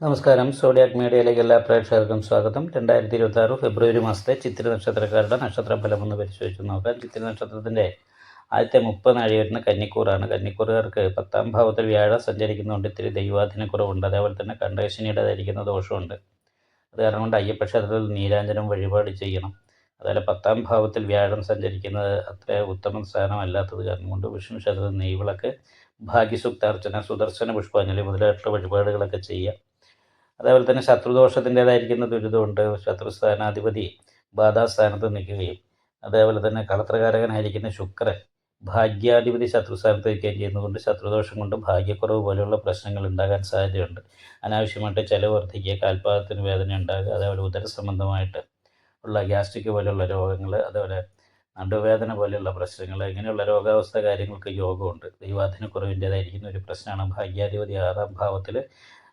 നമസ്കാരം. സോഡിയാക് മീഡിയയിലേക്ക് എല്ലാ പ്രേക്ഷകർക്കും സ്വാഗതം. രണ്ടായിരത്തി ഇരുപത്തി ആറ് ഫെബ്രുവരി മാസത്തെ ചിത്ര നക്ഷത്രക്കാരുടെ നക്ഷത്രഫലം ഒന്ന് പരിശോധിച്ച് നോക്കാം. ചിത്ര നക്ഷത്രത്തിന്റെ ആദ്യത്തെ മുപ്പത് നാഴി വരുന്ന കന്നിക്കൂറാണ്. കന്നിക്കൂറുകാർക്ക് പത്താം ഭാവത്തിൽ വ്യാഴം സഞ്ചരിക്കുന്നതുകൊണ്ട് ഇത്തിരി ദൈവാധീനക്കുറവുണ്ട് അതേപോലെ തന്നെ കണ്ടേശനിയുടേതായിരിക്കുന്ന ദോഷമുണ്ട് അത് കാരണം കൊണ്ട് അയ്യപ്പക്ഷേത്രത്തിൽ നീരാഞ്ജനം വഴിപാട് ചെയ്യണം. അതുപോലെ പത്താം ഭാവത്തിൽ വ്യാഴം സഞ്ചരിക്കുന്നത് അത്ര ഉത്തമ സ്ഥാനമല്ലാത്തത് കാരണം കൊണ്ട് വിഷ്ണു ക്ഷേത്രത്തിൽ നെയ്വിളക്ക് ഭാഗ്യസുക്താർച്ചന സുദർശന പുഷ്പാഞ്ജലി മുതലായിട്ടുള്ള വഴിപാടുകളൊക്കെ ചെയ്യാം. അതേപോലെ തന്നെ ശത്രുദോഷത്തിന്റേതായിരിക്കുന്ന ദുരിതമുണ്ട്. ശത്രു സ്ഥാനാധിപതി ബാധാസ്ഥാനത്ത് നിൽക്കുകയും അതേപോലെ തന്നെ കളത്രകാരകനായിരിക്കുന്ന ശുക്രൻ ഭാഗ്യാധിപതി ശത്രുസ്ഥാനത്ത് നിൽക്കുകയും ചെയ്യുന്നതുകൊണ്ട് ശത്രുദോഷം കൊണ്ട് ഭാഗ്യക്കുറവ് പോലെയുള്ള പ്രശ്നങ്ങൾ ഉണ്ടാകാൻ സാധ്യതയുണ്ട്. അനാവശ്യമായിട്ട് ചിലവ് വർദ്ധിക്കുക കാൽപാദത്തിന് വേദന ഉണ്ടാകുക അതേപോലെ ഉദര സംബന്ധമായിട്ട് ഉള്ള ഗ്യാസ്ട്രിക് പോലെയുള്ള രോഗങ്ങൾ അതേപോലെ നടുവേദന പോലെയുള്ള പ്രശ്നങ്ങൾ ഇങ്ങനെയുള്ള രോഗാവസ്ഥ കാര്യങ്ങൾക്ക് യോഗമുണ്ട്. ദൈവാധിനക്കുറവിന്റേതായിരിക്കുന്ന ഒരു പ്രശ്നമാണ് ഭാഗ്യാധിപതി ആറാം ഭാവത്തിൽ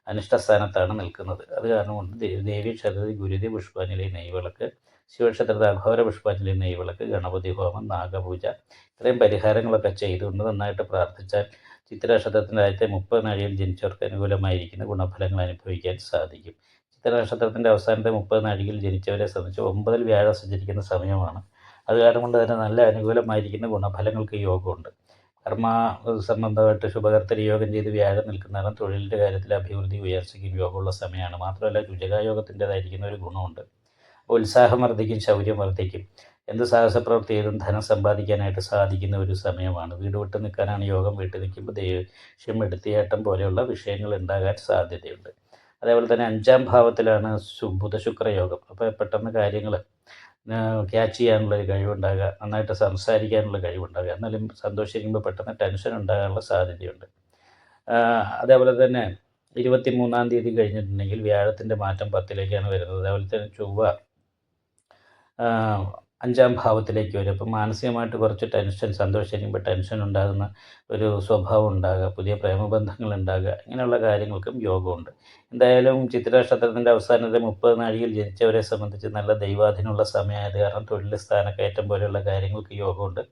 അനിഷ്ടസ്ഥാനത്താണ് നിൽക്കുന്നത്. അത് കാരണം കൊണ്ട് ദേവി ക്ഷേത്രത്തിൽ ഗുരുതി പുഷ്പാഞ്ജലി നെയ്വിളക്ക് ശിവക്ഷേത്രത്തിൽ അഘോര പുഷ്പാഞ്ജലി നെയ്വിളക്ക് ഗണപതി ഹോമം നാഗപൂജ ഇത്രയും പരിഹാരങ്ങളൊക്കെ ചെയ്തുകൊണ്ട് നന്നായിട്ട് പ്രാർത്ഥിച്ചാൽ ചിത്രനക്ഷത്രത്തിന്റെ ആദ്യത്തെ മുപ്പത് നാഴിയിൽ ജനിച്ചവർക്ക് അനുകൂലമായിരിക്കുന്ന ഗുണഫലങ്ങൾ അനുഭവിക്കാൻ സാധിക്കും. ചിത്രനക്ഷത്രത്തിന്റെ അവസാനത്തെ മുപ്പത് നാഴികയിൽ ജനിച്ചവരെ സംബന്ധിച്ച് ഒമ്പതിൽ വ്യാഴം സഞ്ചരിക്കുന്ന സമയമാണ്. അത് കാരണം കൊണ്ട് തന്നെ നല്ല അനുകൂലമായിരിക്കുന്ന ഗുണഫലങ്ങൾക്ക് യോഗമുണ്ട്. കർമ്മ സംബന്ധമായിട്ട് ശുഭകർത്തരി യോഗം ചെയ്ത് വ്യാഴം നിൽക്കുന്നതാണ് തൊഴിലിന്റെ കാര്യത്തിൽ അഭിവൃദ്ധി ഉയർച്ചയ്ക്കും യോഗമുള്ള സമയമാണ്. മാത്രമല്ല രുചകായോഗത്തിന്റെതായിരിക്കുന്ന ഒരു ഗുണമുണ്ട്. ഉത്സാഹം വർദ്ധിക്കും ശൗര്യം വർദ്ധിക്കും. എന്ത് സാഹസ പ്രവൃത്തി ചെയ്തും ധനം സമ്പാദിക്കാനായിട്ട് സാധിക്കുന്ന ഒരു സമയമാണ്. വീട് വിട്ട് നിൽക്കാനാണ് യോഗം. വീട്ടിൽ നിൽക്കുമ്പോൾ ദേഷ്യം എടുത്തിയേട്ടം പോലെയുള്ള വിഷയങ്ങൾ ഉണ്ടാകാൻ സാധ്യതയുണ്ട്. അതേപോലെ തന്നെ അഞ്ചാം ഭാവത്തിലാണ് ശു- ബുധശുക്ര യോഗം അപ്പോൾ പെട്ടെന്ന് കാര്യങ്ങൾ ക്യാച്ച് ചെയ്യാനുള്ള ഒരു കഴിവുണ്ടാകുക നന്നായിട്ട് സംസാരിക്കാനുള്ള കഴിവുണ്ടാകുക എന്നാലും സന്തോഷിക്കുമ്പോൾ പെട്ടെന്ന് ടെൻഷൻ ഉണ്ടാകാനുള്ള സാധ്യതയുണ്ട്. അതേപോലെ തന്നെ ഇരുപത്തി മൂന്നാം തീയതി കഴിഞ്ഞിട്ടുണ്ടെങ്കിൽ വ്യാഴത്തിന്റെ മാറ്റം പത്തിലേക്കാണ് വരുന്നത്. അതേപോലെ തന്നെ ചൊവ്വ അഞ്ചാം ഭാവത്തിലേക്ക് വരും. അപ്പം മാനസികമായിട്ട് കുറച്ച് ടെൻഷൻ സന്തോഷിക്കുമ്പോൾ ടെൻഷൻ ഉണ്ടാകുന്ന ഒരു സ്വഭാവം ഉണ്ടാകുക പുതിയ പ്രേമബന്ധങ്ങൾ ഉണ്ടാകുക ഇങ്ങനെയുള്ള കാര്യങ്ങൾക്കും യോഗമുണ്ട്. എന്തായാലും ചിത്രനക്ഷത്രത്തിന്റെ അവസാനത്തെ മുപ്പത് നാഴികയിൽ ജനിച്ചവരെ സംബന്ധിച്ച് നല്ല ദൈവാധീനമുള്ള സമയമായത് കാരണം തൊഴിൽ സ്ഥാനക്കയറ്റം പോലെയുള്ള കാര്യങ്ങൾക്ക് യോഗമുണ്ട്.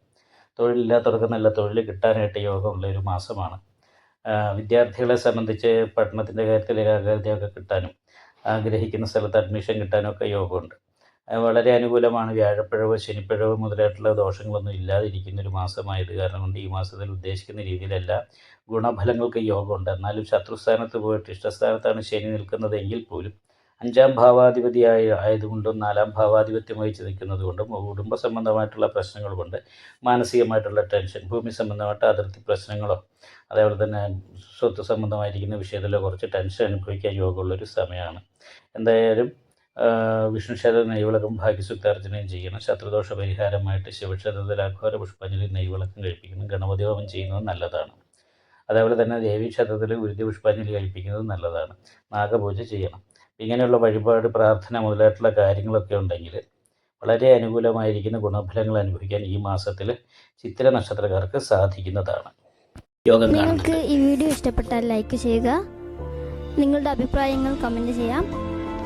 തൊഴിലില്ലാത്തവർക്ക് നല്ല തൊഴിൽ കിട്ടാനായിട്ട് യോഗമുള്ള ഒരു മാസമാണ്. വിദ്യാർത്ഥികളെ സംബന്ധിച്ച് പഠനത്തിന്റെ കാര്യത്തിൽ ഏകാഗ്രതയൊക്കെ കിട്ടാനും ആഗ്രഹിക്കുന്ന സ്ഥലത്ത് അഡ്മിഷൻ കിട്ടാനും ഒക്കെ യോഗമുണ്ട്. വളരെ അനുകൂലമാണ്. വ്യാഴപ്പിഴവ് ശനിപ്പിഴവ് മുതലായിട്ടുള്ള ദോഷങ്ങളൊന്നും ഇല്ലാതിരിക്കുന്ന ഒരു മാസമായത് കാരണം കൊണ്ട് ഈ മാസത്തിൽ ഉദ്ദേശിക്കുന്ന രീതിയിലല്ല ഗുണഫലങ്ങൾക്ക് യോഗമുണ്ട്. എന്നാലും ശത്രുസ്ഥാനത്ത് പോയിട്ട് ഇഷ്ടസ്ഥാനത്താണ് ശനി നിൽക്കുന്നതെങ്കിൽ പോലും അഞ്ചാം ഭാവാധിപതിയായ ആയതുകൊണ്ടും നാലാം ഭാവാധിപത്യം വഹിച്ച് നിൽക്കുന്നത് കൊണ്ടും കുടുംബ സംബന്ധമായിട്ടുള്ള പ്രശ്നങ്ങൾ കൊണ്ട് മാനസികമായിട്ടുള്ള ടെൻഷൻ ഭൂമി സംബന്ധമായിട്ട് അതിർത്തി പ്രശ്നങ്ങളോ അതേപോലെ തന്നെ സ്വത്ത് സംബന്ധമായിരിക്കുന്ന വിഷയത്തിലോ കുറച്ച് ടെൻഷൻ അനുഭവിക്കാൻ യോഗമുള്ളൊരു സമയമാണ്. എന്തായാലും ആ, വിഷ്ണു ക്ഷേത്ര നെയ്വിളക്കും ഭാഗ്യസുക്താർച്ചനയും ചെയ്യണം ശത്രുദോഷ പരിഹാരമായിട്ട് ശിവക്ഷേത്രത്തിൽ അഘോര പുഷ്പാഞ്ജലി നെയ്വിളക്കം കഴിപ്പിക്കണം ഗണപതി ഹോമം ചെയ്യുന്നത് നല്ലതാണ്. അതേപോലെ തന്നെ ദേവി ക്ഷേത്രത്തിൽ ഗുരുതി പുഷ്പാഞ്ജലി കഴിപ്പിക്കുന്നത് നല്ലതാണ്. നാഗപൂജ ചെയ്യണം. ഇങ്ങനെയുള്ള വഴിപാട് പ്രാർത്ഥന മുതലായിട്ടുള്ള കാര്യങ്ങളൊക്കെ ഉണ്ടെങ്കിൽ വളരെ അനുകൂലമായിരിക്കുന്ന ഗുണഫലങ്ങൾ അനുഭവിക്കാൻ ഈ മാസത്തിൽ ചിത്ര നക്ഷത്രക്കാർക്ക് സാധിക്കുന്നതാണ്. യോഗം നിങ്ങൾക്ക് ഈ വീഡിയോ ഇഷ്ടപ്പെട്ടാൽ ലൈക്ക് ചെയ്യുക. നിങ്ങളുടെ അഭിപ്രായങ്ങൾ കമന്റ് ചെയ്യാം.